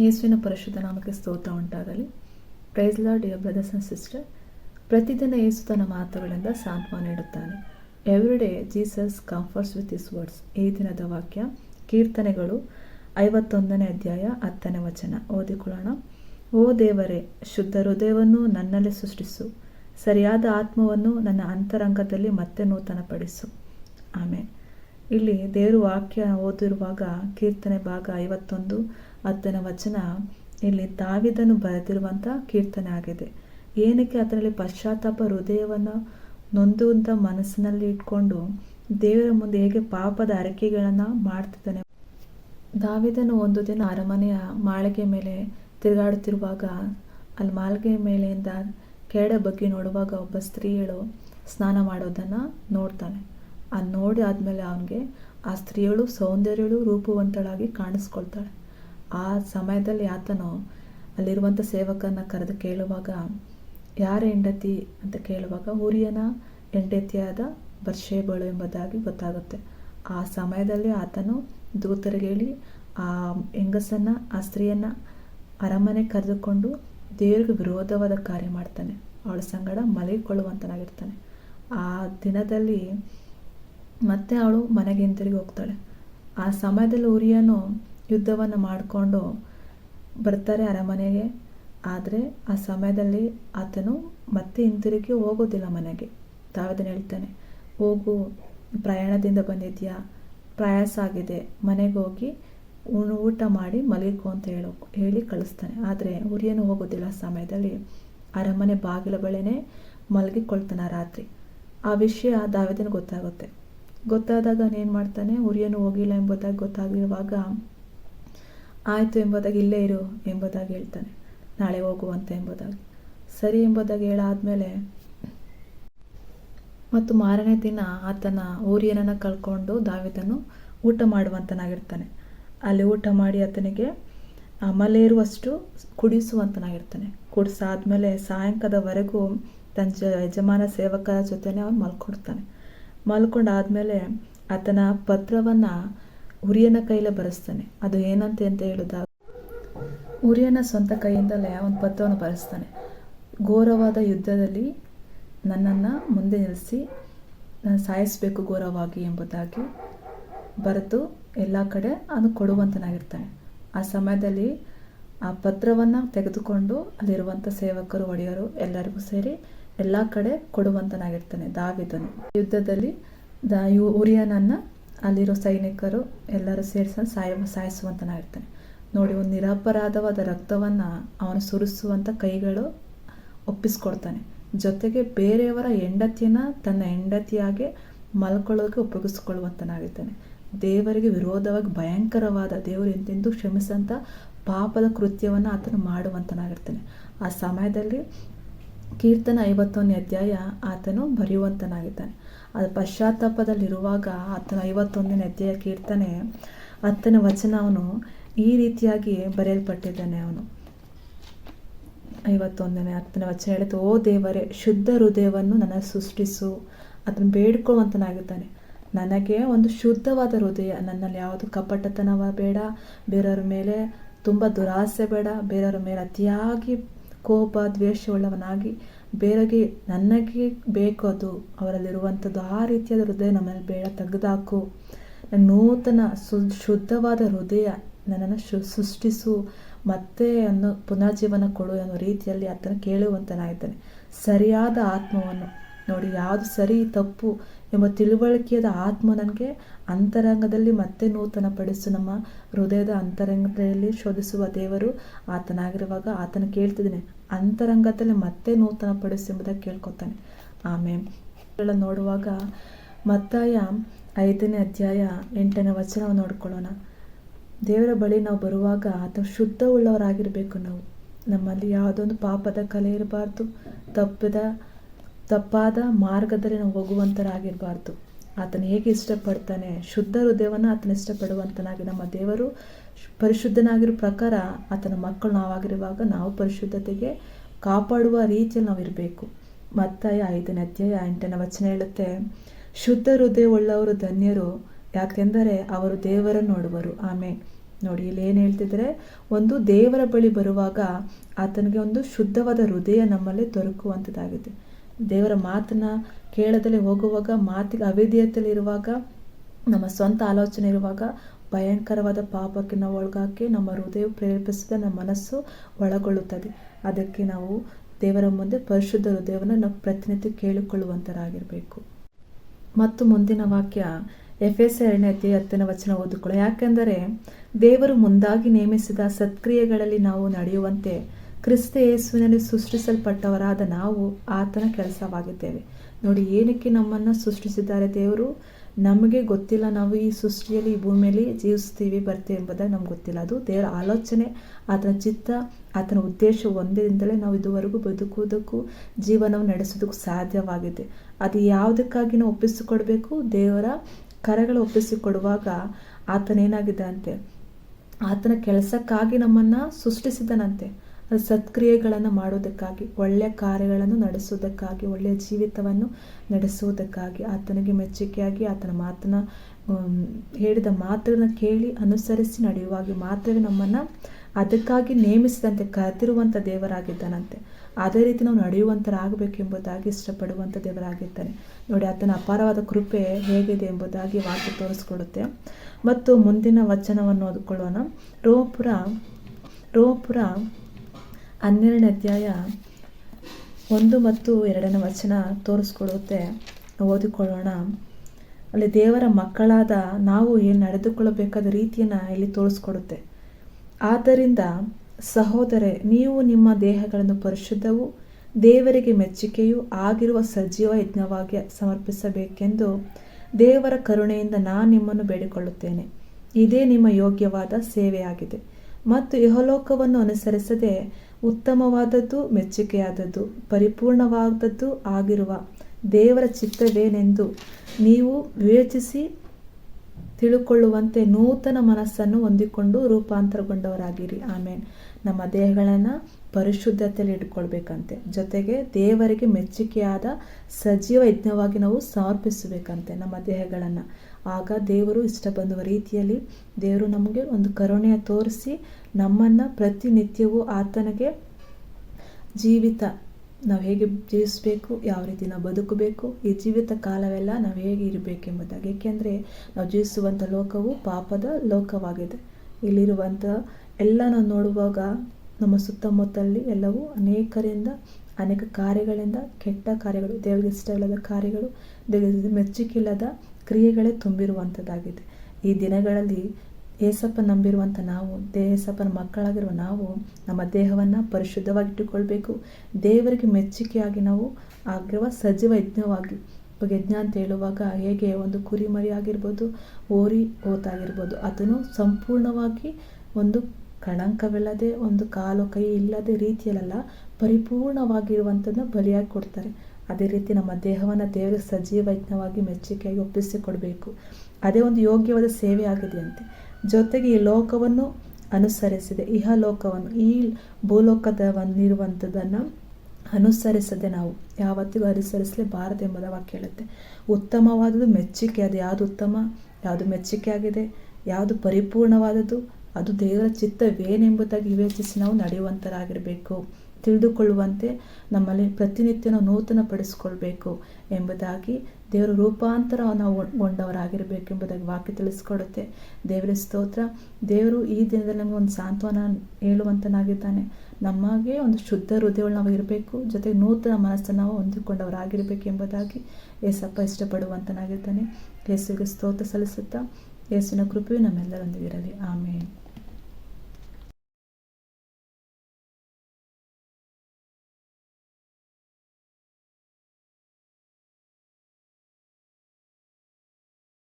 ಯೇಸುವಿನ ಪರಿಶುದ್ಧ ನಾಮಕ್ಕೆ ಸ್ತೋತ್ರ ಉಂಟಾಗಲಿ. Praise Lord dear brothers and sister ಪ್ರತಿದಿನ ಯೇಸು ತನ್ನ ಮಾತುಗಳಿಂದ ಸಾಂತ್ವನ ನೀಡುತ್ತಾನೆ. Every day Jesus comforts with his words ಈ ದಿನದ ವಾಕ್ಯ, ಕೀರ್ತನೆಗಳು, ಐವತ್ತೊಂದನೇ ಅಧ್ಯಾಯ, ಹತ್ತನೇ ವಚನ. ಓದಿಕೊಳ್ಳೋಣ. ಓ ದೇವರೇ, ಶುದ್ಧ ಹೃದಯವನ್ನು ನನ್ನಲ್ಲಿ ಸೃಷ್ಟಿಸು. ಸರಿಯಾದ ಆತ್ಮವನ್ನು ನನ್ನ ಅಂತರಂಗದಲ್ಲಿ ಮತ್ತೆ ನೂತನಪಡಿಸು. ಆಮೇಲೆ ಇಲ್ಲಿ ದೇವರು ವಾಕ್ಯ ಓದಿರುವಾಗ ಕೀರ್ತನೆ ಭಾಗ ಐವತ್ತೊಂದು ಹತ್ತನೇ ವಚನ ಇಲ್ಲಿ ದಾವಿದನು ಬರೆದಿರುವಂಥ ಕೀರ್ತನೆ ಆಗಿದೆ. ಏನಕ್ಕೆ ಅದರಲ್ಲಿ ಪಶ್ಚಾತ್ತಾಪ ಹೃದಯವನ್ನು ನೊಂದುವಂಥ ಮನಸ್ಸಿನಲ್ಲಿ ಇಟ್ಕೊಂಡು ದೇವರ ಮುಂದೆ ಹೇಗೆ ಪಾಪದ ಅರಕೆಗಳನ್ನು ಮಾಡ್ತಿದ್ದಾನೆ. ದಾವಿದನು ಒಂದು ದಿನ ಅರಮನೆಯ ಮಾಳಿಗೆ ಮೇಲೆ ತಿರುಗಾಡುತ್ತಿರುವಾಗ, ಅಲ್ಲಿ ಮಾಳಿಗೆ ಮೇಲೆಯಿಂದ ಕೆಳ ಬಗ್ಗೆ ನೋಡುವಾಗ ಒಬ್ಬ ಸ್ತ್ರೀಯಳು ಸ್ನಾನ ಮಾಡೋದನ್ನು ನೋಡ್ತಾನೆ. ಅದು ನೋಡಿ ಆದಮೇಲೆ ಅವನಿಗೆ ಆ ಸ್ತ್ರೀಯಳು ಸೌಂದರ್ಯಳು ರೂಪವಂತಳಾಗಿ ಕಾಣಿಸ್ಕೊಳ್ತಾಳೆ. ಆ ಸಮಯದಲ್ಲಿ ಆತನು ಅಲ್ಲಿರುವಂಥ ಸೇವಕನ ಕರೆದು ಕೇಳುವಾಗ, ಯಾರ ಹೆಂಡತಿ? ಅಂತ ಕೇಳುವಾಗ ಉರಿಯನ ಹೆಂಡತಿಯಾದ ಬರ್ಷೇಬಳು ಎಂಬುದಾಗಿ ಗೊತ್ತಾಗುತ್ತೆ. ಆ ಸಮಯದಲ್ಲಿ ಆತನು ದೂತರಿಗೆ ಹೇಳಿ, ಆ ಹೆಂಗಸನ್ನು, ಆ ಸ್ತ್ರೀಯನ್ನು ಅರಮನೆ ಕರೆದುಕೊಂಡು ದೇವರಿಗೆ ವಿರೋಧವಾದ ಕಾರ್ಯ ಮಾಡ್ತಾನೆ. ಅವಳ ಸಂಗಡ ಮಲಗಿಕೊಳ್ಳುವಂತನಾಗಿರ್ತಾನೆ. ಆ ದಿನದಲ್ಲಿ ಮತ್ತೆ ಅವಳು ಮನೆಗೆ ಹಿಂತಿರುಗಿ ಹೋಗ್ತಾಳೆ. ಆ ಸಮಯದಲ್ಲಿ ಉರಿಯನು ಯುದ್ಧವನ್ನು ಮಾಡಿಕೊಂಡು ಬರ್ತಾರೆ ಅರಮನೆಗೆ. ಆದರೆ ಆ ಸಮಯದಲ್ಲಿ ಆತನು ಮತ್ತೆ ಹಿಂತಿರುಗಿ ಹೋಗೋದಿಲ್ಲ ಮನೆಗೆ. ತಾವದನ್ನು ಹೇಳ್ತಾನೆ, ಹೋಗು, ಪ್ರಯಾಣದಿಂದ ಬಂದಿದ್ಯಾ? ಪ್ರಯಾಸ ಆಗಿದೆ. ಮನೆಗೆ ಹೋಗಿ ಊಟ ಮಾಡಿ ಮಲಗಿಕೊ ಅಂತ ಹೇಳೋ, ಹೇಳಿ ಕಳಿಸ್ತಾನೆ. ಆದರೆ ಉರಿಯನು ಹೋಗೋದಿಲ್ಲ ಆ ಸಮಯದಲ್ಲಿ. ಅರಮನೆ ಬಾಗಿಲ ಬಳೆನೇ ಮಲಗಿಕೊಳ್ತಾನೆ ರಾತ್ರಿ. ಆ ವಿಷಯ ದಾವಿದನ ಗೊತ್ತಾಗುತ್ತೆ. ಗೊತ್ತಾದಾಗ ಏನು ಮಾಡ್ತಾನೆ, ಉರಿಯನು ಹೋಗಿಲ್ಲ ಎಂಬುದಾಗಿ ಗೊತ್ತಾಗಿರುವಾಗ ಆಯಿತು ಎಂಬುದಾಗಿ ಇಲ್ಲೇ ಇರು ಎಂಬುದಾಗಿ ಹೇಳ್ತಾನೆ. ನಾಳೆ ಹೋಗುವಂತೆ ಎಂಬುದಾಗಿ. ಸರಿ ಎಂಬುದಾಗಿ ಹೇಳಾದ್ಮೇಲೆ ಮತ್ತು ಮಾರನೇ ದಿನ ಆತನ ಊರಿಯನನ್ನು ಕಳ್ಕೊಂಡು ದಾವಿದನು ಊಟ ಮಾಡುವಂತನಾಗಿರ್ತಾನೆ. ಅಲ್ಲಿ ಊಟ ಮಾಡಿ ಆತನಿಗೆ ಮಲೇರುವಷ್ಟು ಕುಡಿಸುವಂತನಾಗಿರ್ತಾನೆ. ಕುಡಿಸಾದ್ಮೇಲೆ ಸಾಯಂಕಾಲದವರೆಗೂ ತನ್ನ ಯಜಮಾನ ಸೇವಕರ ಜೊತೆನೇ ಅವನು ಮಲ್ಕೊಡ್ತಾನೆ. ಮಲ್ಕೊಂಡಾದ್ಮೇಲೆ ಆತನ ಪತ್ರವನ್ನು ಉರಿಯನ ಕೈಲೇ ಬರೆಸ್ತಾನೆ. ಅದು ಏನಂತೆ ಅಂತ ಹೇಳಿದಾಗ, ಉರಿಯನ ಸ್ವಂತ ಕೈಯಿಂದಲೇ ಒಂದು ಪತ್ರವನ್ನು ಬರೆಸ್ತಾನೆ. ಘೋರವಾದ ಯುದ್ಧದಲ್ಲಿ ನನ್ನನ್ನು ಮುಂದೆ ನಿಲ್ಲಿಸಿ, ನಾನು ಸಾಯಿಸಬೇಕು ಘೋರವಾಗಿ ಎಂಬುದಾಗಿ ಬರೆದು ಎಲ್ಲ ಕಡೆ ಅದು ಕೊಡುವಂತನಾಗಿರ್ತಾನೆ. ಆ ಸಮಯದಲ್ಲಿ ಆ ಪತ್ರವನ್ನು ತೆಗೆದುಕೊಂಡು ಅಲ್ಲಿರುವಂಥ ಸೇವಕರು, ಒಡೆಯರು ಎಲ್ಲರಿಗೂ ಸೇರಿ ಎಲ್ಲ ಕಡೆ ಕೊಡುವಂತನಾಗಿರ್ತಾನೆ ದಾವಿದನು. ಯುದ್ಧದಲ್ಲಿ ದ ಉರಿಯನನ್ನು ಅಲ್ಲಿರೋ ಸೈನಿಕರು ಎಲ್ಲರೂ ಸೇರಿಸಲು ಸಾಯ, ಸಾಯಿಸುವಂತನಾಗಿರ್ತಾನೆ. ನೋಡಿ, ಒಂದು ನಿರಪರಾಧವಾದ ರಕ್ತವನ್ನು ಅವನು ಸುರಿಸುವಂಥ ಕೈಗಳು ಒಪ್ಪಿಸ್ಕೊಡ್ತಾನೆ. ಜೊತೆಗೆ ಬೇರೆಯವರ ಹೆಂಡತಿಯನ್ನು ತನ್ನ ಹೆಂಡತಿಯಾಗಿ ಮಲ್ಕೊಳ್ಳೋಕೆ ಉಪಯೋಗಿಸ್ಕೊಳ್ಳುವಂತನಾಗಿರ್ತಾನೆ. ದೇವರಿಗೆ ವಿರೋಧವಾಗಿ ಭಯಂಕರವಾದ ದೇವರು ಎಂದೆಂದು ಕ್ಷಮಿಸಂಥ ಪಾಪದ ಕೃತ್ಯವನ್ನು ಆತನು ಮಾಡುವಂತನಾಗಿರ್ತಾನೆ. ಆ ಸಮಯದಲ್ಲಿ ಕೀರ್ತನ ಐವತ್ತೊಂದನೇ ಅಧ್ಯಾಯ ಆತನು ಬರೆಯುವಂತನಾಗಿದ್ದಾನೆ. ಅದು ಪಶ್ಚಾತ್ತಾಪದಲ್ಲಿರುವಾಗ ಆತನ ಐವತ್ತೊಂದನೇ ಅಧ್ಯಾಯ ಕೀರ್ತನೆ ಹತ್ತನೇ ವಚನ ಅವನು ಈ ರೀತಿಯಾಗಿ ಬರೆಯಲ್ಪಟ್ಟಿದ್ದಾನೆ ಅವನು. ಐವತ್ತೊಂದನೇ, ಹತ್ತನೇ ವಚನ ಹೇಳಿತು, ಓ ದೇವರೇ, ಶುದ್ಧ ಹೃದಯವನ್ನು ನನ್ನ ಸೃಷ್ಟಿಸು. ಅದನ್ನು ಬೇಡ್ಕೊಳ್ಳುವಂತನಾಗಿದ್ದಾನೆ. ನನಗೆ ಒಂದು ಶುದ್ಧವಾದ ಹೃದಯ. ನನ್ನಲ್ಲಿ ಯಾವುದು ಕಪಟತನವ ಬೇಡ. ಬೇರೆಯವ್ರ ಮೇಲೆ ತುಂಬ ದುರಾಸೆ ಬೇಡ. ಬೇರೆಯವ್ರ ಮೇಲೆ ಅತಿಯಾಗಿ ಕೋಪ ದ್ವೇಷವುಳ್ಳವನಾಗಿ ಬೇರೆಗೆ ನನಗೆ ಬೇಕು ಅದು ಅವರಲ್ಲಿರುವಂಥದ್ದು ಆ ರೀತಿಯಾದ ಹೃದಯ ನಮ್ಮಲ್ಲಿ ಬೇಡ, ತೆಗೆದಾಕು. ನೂತನ ಸು ಶುದ್ಧವಾದ ಹೃದಯ ನನ್ನನ್ನು ಶು, ಸೃಷ್ಟಿಸು, ಮತ್ತೆ ಅನ್ನೋ ಪುನರ್ಜೀವನ ಕೊಡು ಅನ್ನೋ ರೀತಿಯಲ್ಲಿ ಆತನ ಕೇಳುವಂತನಾಗಿದ್ದಾನೆ. ಸರಿಯಾದ ಆತ್ಮವನ್ನು ನೋಡಿ, ಯಾವುದು ಸರಿ, ತಪ್ಪು ಎಂಬ ತಿಳುವಳಿಕೆಯಾದ ಆತ್ಮ ನನಗೆ ಅಂತರಂಗದಲ್ಲಿ ಮತ್ತೆ ನೂತನ ಪಡಿಸು ನಮ್ಮ ಹೃದಯದ ಅಂತರಂಗದಲ್ಲಿ ಶೋಧಿಸುವ ದೇವರು ಆತನಾಗಿರುವಾಗ ಆತನ ಕೇಳ್ತಿದ್ದೀನಿ, ಅಂತರಂಗದಲ್ಲಿ ಮತ್ತೆ ನೂತನ ಪಡಿಸು ಎಂಬುದಾಗಿ ಕೇಳ್ಕೊತಾನೆ. ಆಮೇಲೆ ನೋಡುವಾಗ ಮತ್ತಾಯ ಐದನೇ ಅಧ್ಯಾಯ ಎಂಟನೇ ವಚನ ನೋಡ್ಕೊಳ್ಳೋಣ. ದೇವರ ಬಳಿ ನಾವು ಬರುವಾಗ ಆತ ಶುದ್ಧವುಳ್ಳವರಾಗಿರಬೇಕು ನಾವು. ನಮ್ಮಲ್ಲಿ ಯಾವುದೊಂದು ಪಾಪದ ಕಲೆ ಇರಬಾರ್ದು, ತಪ್ಪದ ತಪ್ಪಾದ ಮಾರ್ಗದಲ್ಲಿ ನಾವು ಹೋಗುವಂಥರಾಗಿರಬಾರ್ದು ಆತನ ಹೇಗೆ ಇಷ್ಟಪಡ್ತಾನೆ? ಶುದ್ಧ ಹೃದಯವನ್ನು ಆತನ ಇಷ್ಟಪಡುವಂತನಾಗಿ ನಮ್ಮ ದೇವರು ಪರಿಶುದ್ಧನಾಗಿರೋ ಪ್ರಕಾರ ಆತನ ಮಕ್ಕಳು ನಾವಾಗಿರುವಾಗ ನಾವು ಪರಿಶುದ್ಧತೆಗೆ ಕಾಪಾಡುವ ರೀತಿಯಲ್ಲಿ ನಾವು ಇರಬೇಕು ಮತ್ತಾಯ ಐದನೇ ಅಧ್ಯಾಯ ಎಂಟನೇ ವಚನ ಹೇಳುತ್ತೆ, ಶುದ್ಧ ಹೃದಯವುಳ್ಳವರು ಧನ್ಯರು, ಯಾಕೆಂದರೆ ಅವರು ದೇವರನ್ನು ನೋಡುವರು. ಆಮೆ ನೋಡಿ, ಇಲ್ಲಿ ಏನು ಹೇಳ್ತಿದ್ರೆ ಒಂದು ದೇವರ ಬಳಿ ಬರುವಾಗ ಆತನಿಗೆ ಒಂದು ಶುದ್ಧವಾದ ಹೃದಯ ನಮ್ಮಲ್ಲಿ ದೊರಕುವಂಥದ್ದಾಗಿದೆ ದೇವರ ಮಾತನ್ನ ಕೇಳದಲ್ಲಿ ಹೋಗುವಾಗ, ಮಾತಿಗೆ ಅವಿಧೇಯತೆಯಲ್ಲಿ ಇರುವಾಗ ನಮ್ಮ ಸ್ವಂತ ಆಲೋಚನೆ ಇರುವಾಗ ಭಯಂಕರವಾದ ಪಾಪಕ್ಕೆ ನಾವು ಒಳಗಾಕಿ ನಮ್ಮ ಹೃದಯ ಪ್ರೇರೇಪಿಸಿದ ನಮ್ಮ ಮನಸ್ಸು ಒಳಗೊಳ್ಳುತ್ತದೆ. ಅದಕ್ಕೆ ನಾವು ದೇವರ ಮುಂದೆ ಪರಿಶುದ್ಧ ಹೃದಯವನ್ನು ನಾವು ಪ್ರತಿನಿತ್ಯ ಕೇಳಿಕೊಳ್ಳುವಂತರಾಗಿರಬೇಕು. ಮತ್ತು ಮುಂದಿನ ವಾಕ್ಯ ಎಫ್ ಎಸ್ ಎರಡನೇ ಅಧ್ಯಾಯ ಹತ್ತನೇ ವಚನ ಓದಿಕೊಳ್ಳೋ ಯಾಕೆಂದರೆ ದೇವರು ಮುಂದಾಗಿ ನೇಮಿಸಿದ ಸತ್ಕ್ರಿಯೆಗಳಲ್ಲಿ ನಾವು ನಡೆಯುವಂತೆ ಕ್ರಿಸ್ತ ಯೇಸುವಿನಲ್ಲಿ ಸೃಷ್ಟಿಸಲ್ಪಟ್ಟವರಾದ ನಾವು ಆತನ ಕೆಲಸವಾಗಿದ್ದೇವೆ. ನೋಡಿ, ಏನಕ್ಕೆ ನಮ್ಮನ್ನು ಸೃಷ್ಟಿಸಿದ್ದಾರೆ ದೇವರು? ನಮಗೆ ಗೊತ್ತಿಲ್ಲ ನಾವು ಈ ಸೃಷ್ಟಿಯಲ್ಲಿ, ಈ ಭೂಮಿಯಲ್ಲಿ ಜೀವಿಸ್ತೀವಿ ಬರ್ತೀವಿ ಎಂಬುದಾಗಿ ನಮ್ಗೆ ಗೊತ್ತಿಲ್ಲ. ಅದು ದೇವರ ಆಲೋಚನೆ, ಆತನ ಚಿತ್ತ, ಆತನ ಉದ್ದೇಶ ಒಂದರಿಂದಲೇ ನಾವು ಇದುವರೆಗೂ ಬದುಕುವುದಕ್ಕೂ, ಜೀವನವನ್ನು ನಡೆಸೋದಕ್ಕೂ ಸಾಧ್ಯವಾಗಿದೆ. ಅದು ಯಾವುದಕ್ಕಾಗಿ ನಾವು ಒಪ್ಪಿಸಿಕೊಡ್ಬೇಕು? ದೇವರ ಕರೆಗಳು ಒಪ್ಪಿಸಿಕೊಡುವಾಗ ಆತನೇನಾಗಿದ್ದಂತೆ ಆತನ ಕೆಲಸಕ್ಕಾಗಿ ನಮ್ಮನ್ನು ಸೃಷ್ಟಿಸಿದನಂತೆ ಸತ್ಕ್ರಿಯೆಗಳನ್ನು ಮಾಡೋದಕ್ಕಾಗಿ ಒಳ್ಳೆಯ ಕಾರ್ಯಗಳನ್ನು ನಡೆಸುವುದಕ್ಕಾಗಿ ಒಳ್ಳೆಯ ಜೀವಿತವನ್ನು ನಡೆಸುವುದಕ್ಕಾಗಿ ಆತನಿಗೆ ಮೆಚ್ಚುಗೆಯಾಗಿ ಆತನ ಮಾತನ್ನ ಹೇಳಿದ ಮಾತನ್ನು ಕೇಳಿ ಅನುಸರಿಸಿ ನಡೆಯುವಾಗಿ ಮಾತ್ರವೇ ನಮ್ಮನ್ನು ಅದಕ್ಕಾಗಿ ನೇಮಿಸಿದಂತೆ ಕರೆದಿರುವಂಥ ದೇವರಾಗಿದ್ದಾನಂತೆ. ಅದೇ ರೀತಿ ನಾವು ನಡೆಯುವಂಥರಾಗಬೇಕೆಂಬುದಾಗಿ ಇಷ್ಟಪಡುವಂಥ ದೇವರಾಗಿದ್ದಾನೆ. ನೋಡಿ, ಆತನ ಅಪಾರವಾದ ಕೃಪೆ ಹೇಗಿದೆ ಎಂಬುದಾಗಿ ವಾಕ್ಯ ತೋರಿಸ್ಕೊಡುತ್ತೆ. ಮತ್ತು ಮುಂದಿನ ವಚನವನ್ನು ಓದ್ಕೊಳ್ಳೋಣ. ರೋಪುರ ರೋಪುರ ಹನ್ನೆರಡನೇ ಅಧ್ಯಾಯ ಒಂದು ಮತ್ತು ಎರಡನೇ ವಚನ ತೋರಿಸ್ಕೊಡುತ್ತೆ. ಓದಿಕೊಳ್ಳೋಣ. ಅಲ್ಲಿ ದೇವರ ಮಕ್ಕಳಾದ ನಾವು ಏನು ನಡೆದುಕೊಳ್ಳಬೇಕಾದ ರೀತಿಯನ್ನು ಇಲ್ಲಿ ತೋರಿಸ್ಕೊಡುತ್ತೆ. ಆದ್ದರಿಂದ ಸಹೋದರೆ, ನೀವು ನಿಮ್ಮ ದೇಹಗಳನ್ನು ಪರಿಶುದ್ಧವು ದೇವರಿಗೆ ಮೆಚ್ಚುಗೆಯೂ ಆಗಿರುವ ಸಜೀವ ಯಜ್ಞವಾಗಿ ಸಮರ್ಪಿಸಬೇಕೆಂದು ದೇವರ ಕರುಣೆಯಿಂದ ನಾನು ನಿಮ್ಮನ್ನು ಬೇಡಿಕೊಳ್ಳುತ್ತೇನೆ. ಇದೇ ನಿಮ್ಮ ಯೋಗ್ಯವಾದ ಸೇವೆಯಾಗಿದೆ. ಮತ್ತು ಇಹಲೋಕವನ್ನು ಅನುಸರಿಸದೆ ಉತ್ತಮವಾದದ್ದು, ಮೆಚ್ಚುಗೆಯಾದದ್ದು, ಪರಿಪೂರ್ಣವಾದದ್ದು ಆಗಿರುವ ದೇವರ ಚಿತ್ತವೇನೆಂದು ನೀವು ವಿವೇಚಿಸಿ ತಿಳುಕೊಳ್ಳುವಂತೆ ನೂತನ ಮನಸ್ಸನ್ನು ಹೊಂದಿಕೊಂಡು ರೂಪಾಂತರಗೊಂಡವರಾಗಿರಿ. ಆಮೇಲೆ ನಮ್ಮ ದೇಹಗಳನ್ನು ಪರಿಶುದ್ಧತೆಯಲ್ಲಿ ಇಟ್ಕೊಳ್ಬೇಕಂತೆ. ಜೊತೆಗೆ ದೇವರಿಗೆ ಮೆಚ್ಚುಗೆಯಾದ ಸಜೀವ ಯಜ್ಞವಾಗಿ ನಾವು ಸಮರ್ಪಿಸಬೇಕಂತೆ ನಮ್ಮ ದೇಹಗಳನ್ನು. ಆಗ ದೇವರು ಇಷ್ಟ ಬಂದುವ ರೀತಿಯಲ್ಲಿ ದೇವರು ನಮಗೆ ಒಂದು ಕರುಣೆಯ ತೋರಿಸಿ ನಮ್ಮನ್ನು ಪ್ರತಿನಿತ್ಯವೂ ಆತನಿಗೆ ಜೀವಿತ ನಾವು ಹೇಗೆ ಜೀವಿಸಬೇಕು, ಯಾವ ರೀತಿ ನಾವು ಬದುಕಬೇಕು, ಈ ಜೀವಿತ ಕಾಲವೆಲ್ಲ ನಾವು ಹೇಗೆ ಇರಬೇಕೆಂಬುದಾಗಿ. ಏಕೆಂದರೆ ನಾವು ಜೀವಿಸುವಂಥ ಲೋಕವು ಪಾಪದ ಲೋಕವಾಗಿದೆ. ಇಲ್ಲಿರುವಂಥ ಎಲ್ಲ ನಾವು ನೋಡುವಾಗ ನಮ್ಮ ಸುತ್ತಮುತ್ತಲಲ್ಲಿ ಎಲ್ಲವೂ ಅನೇಕರಿಂದ, ಅನೇಕ ಕಾರ್ಯಗಳಿಂದ ಕೆಟ್ಟ ಕಾರ್ಯಗಳು, ದೇವರಿಗೆ ಇಷ್ಟವಿಲ್ಲದ ಕಾರ್ಯಗಳು, ದೇವರಿಗೆ ಮೆಚ್ಚುಗಿಲ್ಲದ ಕ್ರಿಯೆಗಳೇ ತುಂಬಿರುವಂಥದ್ದಾಗಿದೆ. ಈ ದಿನಗಳಲ್ಲಿ ಏಸಪ್ಪ ನಂಬಿರುವಂಥ ನಾವು ದೇಹಸಪ್ಪನ ಮಕ್ಕಳಾಗಿರುವ ನಾವು, ನಮ್ಮ ದೇಹವನ್ನು ಪರಿಶುದ್ಧವಾಗಿಟ್ಟುಕೊಳ್ಬೇಕು. ದೇವರಿಗೆ ಮೆಚ್ಚುಗೆಯಾಗಿ ನಾವು ಆಗಿರುವ ಸಜೀವ ಯಜ್ಞವಾಗಿ ಇವಾಗ ಯಜ್ಞ ಅಂತ ಹೇಳುವಾಗ ಹೇಗೆ ಒಂದು ಕುರಿಮರಿ ಆಗಿರ್ಬೋದು ಓರಿ ಓತಾಗಿರ್ಬೋದು, ಅದನ್ನು ಸಂಪೂರ್ಣವಾಗಿ ಒಂದು ಕಳಂಕವಿಲ್ಲದೆ ಒಂದು ಕಾಲು ಕೈ ಇಲ್ಲದೆ ರೀತಿಯಲ್ಲೆಲ್ಲ ಪರಿಪೂರ್ಣವಾಗಿರುವಂಥದ್ದನ್ನ ಬಲಿಯಾಗಿ ಕೊಡ್ತಾರೆ. ಅದೇ ರೀತಿ ನಮ್ಮ ದೇಹವನ್ನು ದೇವರ ಸಜೀವ ಯಜ್ಞವಾಗಿ ಮೆಚ್ಚುಗೆಯಾಗಿ ಒಪ್ಪಿಸಿಕೊಡಬೇಕು. ಅದೇ ಒಂದು ಯೋಗ್ಯವಾದ ಸೇವೆ ಆಗಿದೆಯಂತೆ. ಜೊತೆಗೆ ಈ ಲೋಕವನ್ನು ಅನುಸರಿಸಿದೆ. ಇಹ ಲೋಕವನ್ನು ಈ ಭೂಲೋಕದವನ್ನಿರುವಂಥದ್ದನ್ನು ಅನುಸರಿಸದೆ ನಾವು ಯಾವತ್ತಿಗೂ ಅನುಸರಿಸಲೇಬಾರದು ಎಂಬುದ ವಾಕ್ಯ ಹೇಳುತ್ತೆ. ಉತ್ತಮವಾದದ್ದು ಮೆಚ್ಚುಗೆ, ಅದು ಯಾವುದು ಉತ್ತಮ, ಯಾವುದು ಮೆಚ್ಚುಗೆ ಆಗಿದೆ, ಯಾವುದು ಪರಿಪೂರ್ಣವಾದದ್ದು ಅದು ದೇವರ ಚಿತ್ತವೇನೆಂಬುದಾಗಿ ವಿವೇಚಿಸಿ ನಾವು ನಡೆಯುವಂಥರಾಗಿರಬೇಕು ತಿಳಿದುಕೊಳ್ಳುವಂತೆ ನಮ್ಮಲ್ಲಿ ಪ್ರತಿನಿತ್ಯ ನಾವು ನೂತನ ಪಡಿಸಿಕೊಳ್ಬೇಕು ಎಂಬುದಾಗಿ ದೇವರ ರೂಪಾಂತರ ನಾವು ಎಂಬುದಾಗಿ ವಾಕ್ಯ ತಿಳಿಸ್ಕೊಡುತ್ತೆ. ದೇವರ ಸ್ತೋತ್ರ. ದೇವರು ಈ ದಿನದಲ್ಲಿ ನಮಗೆ ಒಂದು ಸಾಂತ್ವನ ಹೇಳುವಂತನಾಗಿದ್ದಾನೆ. ನಮಗೆ ಒಂದು ಶುದ್ಧ ಹೃದಯಗಳು ನಾವು ಇರಬೇಕು. ಜೊತೆಗೆ ನೂತನ ಮನಸ್ಸನ್ನು ನಾವು ಹೊಂದಿಕೊಂಡವರಾಗಿರಬೇಕು ಎಂಬುದಾಗಿ ಏಸಪ್ಪ ಇಷ್ಟಪಡುವಂತನಾಗಿರ್ತಾನೆ ಯೇಸುವಿಗೆ ಸ್ತೋತ್ರ ಸಲ್ಲಿಸುತ್ತಾ ಯೇಸುವಿನ ಕೃಪೆಯು ನಮ್ಮೆಲ್ಲರೊಂದಿಗಿರಲಿ ಆಮೇಲೆ